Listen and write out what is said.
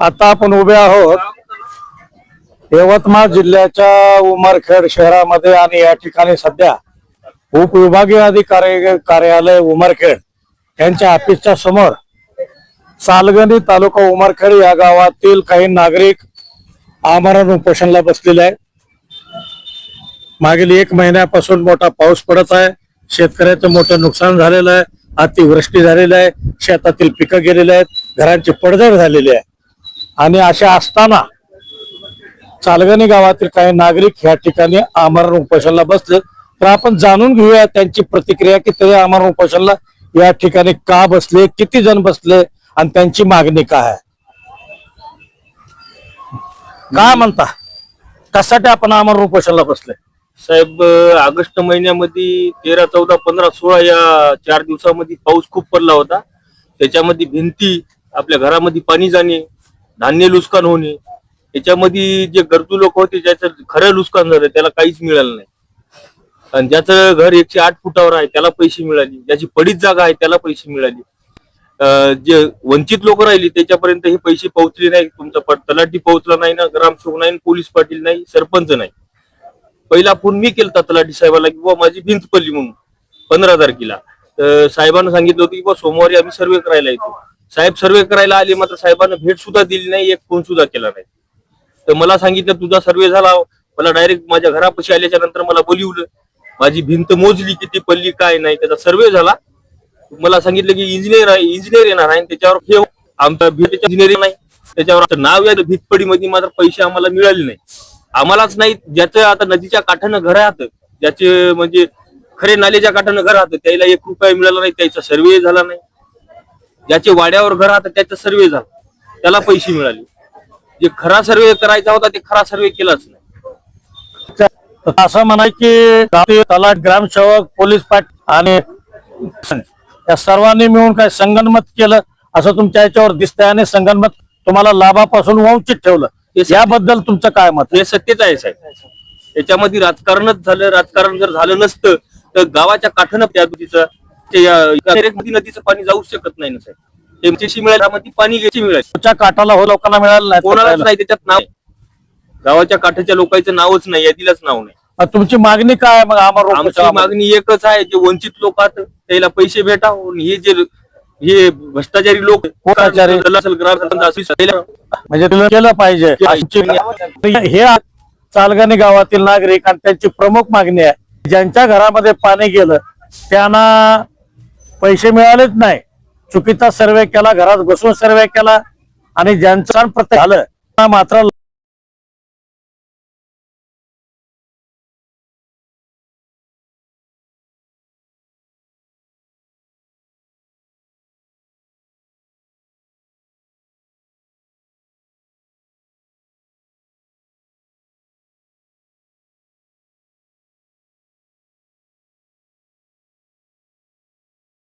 आता आपण उभे आहोत यवतमाळ जिल्ह्याच्या उमरखेड शहरामध्ये आणि या ठिकाणी सध्या उपविभागीय अधिकारी कार्यालय उमरखेड यांच्या ऑफिसच्या समोर सालगणी तालुका उमरखेड या गावातील काही नागरिक आमरण उपोषणला बसलेले आहेत. मागील एक महिन्यापासून मोठा पाऊस पडत आहे. शेतकऱ्याचं मोठं नुकसान झालेलं आहे. अतिवृष्टी झालेली आहे. शेतातील पिकं गेलेली आहेत. घरांची पडझड झालेली आहे. आणि अशा असताना चालगणी गावातील काही नागरिक या ठिकाणी आमरण उपोषणाला बसले. तर आपण जाणून घेऊया त्यांची प्रतिक्रिया की ते आमरण उपोषणाला या ठिकाणी का बसले किती जण बसले आणि त्यांची मागणी काय आहे? काय म्हणता? कशासाठी आपण आमरण उपोषणाला बसले? साहेब ऑगस्ट महिन्यामध्ये तेरा चौदा पंधरा सोळा या चार दिवसामध्ये पाऊस खूप पडला होता. त्याच्यामध्ये भिंती आपल्या घरामध्ये पाणी जाणे धान्य नुकसान होणे. त्याच्यामध्ये जे गरजू लोक होते ज्याचं खरं नुकसान झालं त्याला काहीच मिळालं नाही. आणि ज्याचं घर एकशे आठ फुटावर आहे त्याला पैसे मिळाले. ज्याची पडीत जागा आहे त्याला पैसे मिळाले. जे वंचित लोक राहिली त्याच्यापर्यंत हे पैसे पोहोचले नाही. तुमचा तलाठी पोहोचला नाही ना ग्रामसेवक नाही पोलीस पाटील नाही सरपंच नाही. पहिला फोन मी केलता तलाठी साहेबाला की बुवा माझी भिंत पडली म्हणून पंधरा तारखेला. साहेबांना सांगितलं होतं की बुवा सोमवारी आम्ही सर्वे करायला येतो. साहेब सर्वे करायला आले मात्र साहेबांना भेट सुद्धा दिली नाही एक फोन सुद्धा केला नाही. तर मला सांगितलं तुझा सर्वे झाला मला डायरेक्ट माझ्या घरापाशी आल्याच्यानंतर मला बोलिवलं. माझी भिंत मोजली किती पडली काय नाही त्याचा सर्वे झाला. मला सांगितलं की इंजिनियर आहे इंजिनियर येणार आहे आणि त्याच्यावर हे आमच्या भिंतीच्या नाही. त्याच्यावर आमचं नाव या भितपडीमध्ये मात्र पैसे आम्हाला मिळाले नाही. आम्हालाच नाही ज्याचं आता नदीच्या काठानं घर राहतं ज्याचे म्हणजे खरे नाल्याच्या काठानं घर राहतं त्याला एक रुपया मिळाला नाही त्याचा सर्वे झाला नाही. ज्याचे वाड्यावर घर राहतं त्याचा सर्वे झाला. त्याला पैसे मिळाले. जे खरा सर्वे करायचा होता ते खरा सर्वे केलाच नाही. असं म्हणाय की तलाट ग्रामसेवक पोलीस पाट आणि या सर्वांनी मिळून काय संगनमत केलं असं तुमच्या याच्यावर दिसतंय आणि संगनमत तुम्हाला लाभापासून वंचित ठेवलं. याबद्दल तुमचं काय मत? हे सत्यच आहे साहेब. त्याच्यामध्ये राजकारणच झालं राजकारण जर झालं नसतं तर गावाच्या काठानं त्या ते, नदीचं पाणी जाऊ शकत नाही ना साहेब. एमचीसी मिळाली पाणी घ्यायची मिळाली. काठाला हो लोकांना मिळालं नाही कोणालाच नाही त्याच्यात नाव गावाच्या काठाच्या लोकांचं नावच नाही यादीलाच नाव नाही. तुमची मागणी काय मग आम्हाला आमची मागणी एकच आहे जे वंचित लोक आहेत त्याला पैसे भेटा हे जे हे भ्रष्टाचारी लोक म्हणजे केलं पाहिजे हे चालगाणी गावातील नागरिक आणि त्यांची प्रमुख मागणी आहे. ज्यांच्या घरामध्ये पाणी गेलं त्यांना पैसे मिळालेच नाही. चुकीचा सर्वे केला घरात बसून सर्वे केला आणि ज्यांचं प्रत्येक झालं मात्र